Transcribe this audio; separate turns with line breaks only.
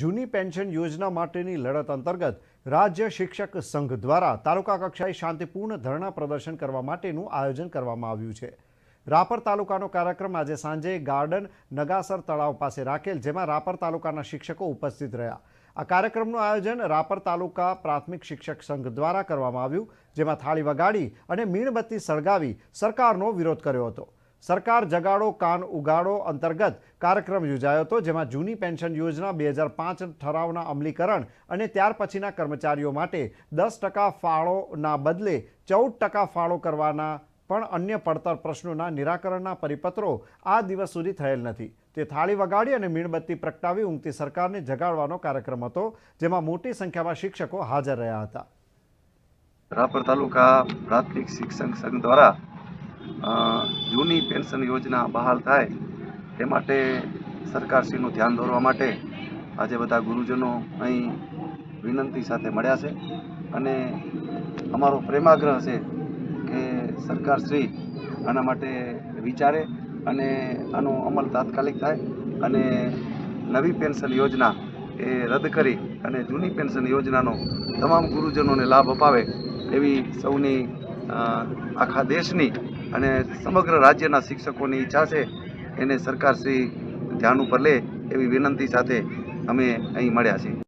જૂની પેન્શન યોજના માટેની લડત અંતર્ગત રાજ્ય શિક્ષક સંઘ દ્વારા તાલુકા કક્ષાએ શાંતિપૂર્ણ ધરણા પ્રદર્શન કરવા માટેનું આયોજન કરવામાં આવ્યું છે. રાપર તાલુકાનો કાર્યક્રમ આજે સાંજે ગાર્ડન નગાસર તળાવ પાસે રાખેલ, જેમાં રાપર તાલુકાના શિક્ષકો ઉપસ્થિત રહ્યા. આ કાર્યક્રમનું આયોજન રાપર તાલુકા પ્રાથમિક શિક્ષક સંઘ દ્વારા કરવામાં આવ્યું, જેમાં થાળી વગાડી અને મીણબત્તી સળગાવી સરકારનો વિરોધ કર્યો હતો. સરકાર જગાડો, કાન ઉગાડો અંતર્ગત કાર્યક્રમ યોજાયો હતો, જેમાં જૂની પેન્શન યોજના બે હજાર પાંચ ઠરાવના અમલીકરણ અને ત્યાર પછીના કર્મચારીઓ માટે દસ ટકા ફાળોના બદલે ચૌદ ટકા ફાળો કરવાના પણ અન્ય પડતર પ્રશ્નોના નિરાકરણના પરિપત્રો આ દિવસ સુધી થયેલ નથી. તે થાળી વગાડી અને મીણબત્તી પ્રગટાવી ઊંઘતી સરકારને જગાડવાનો કાર્યક્રમ હતો, જેમાં મોટી સંખ્યામાં શિક્ષકો હાજર રહ્યા હતા.
રાપર તાલુકા પ્રાથમિક શિક્ષણ સંઘ દ્વારા જૂની પેન્શન યોજના બહાલ થાય તે માટે સરકારશ્રીનું ધ્યાન દોરવા માટે આજે બધા ગુરુજનો અહીં વિનંતી સાથે મળ્યા છે. અને અમારો પ્રેમાગ્રહ છે કે સરકારશ્રી આના માટે વિચારે અને આનો અમલ તાત્કાલિક થાય અને નવી પેન્શન યોજના એ રદ કરી અને જૂની પેન્શન યોજનાનો તમામ ગુરુજનોને લાભ અપાવે એવી સૌની આખા દેશની અને સમગ્ર રાજ્યના શિક્ષકોની ઈચ્છા છે, એને સરકારશ્રી ધ્યાન ઉપર લે એવી વિનંતી સાથે અમે અહીં મળ્યા છીએ.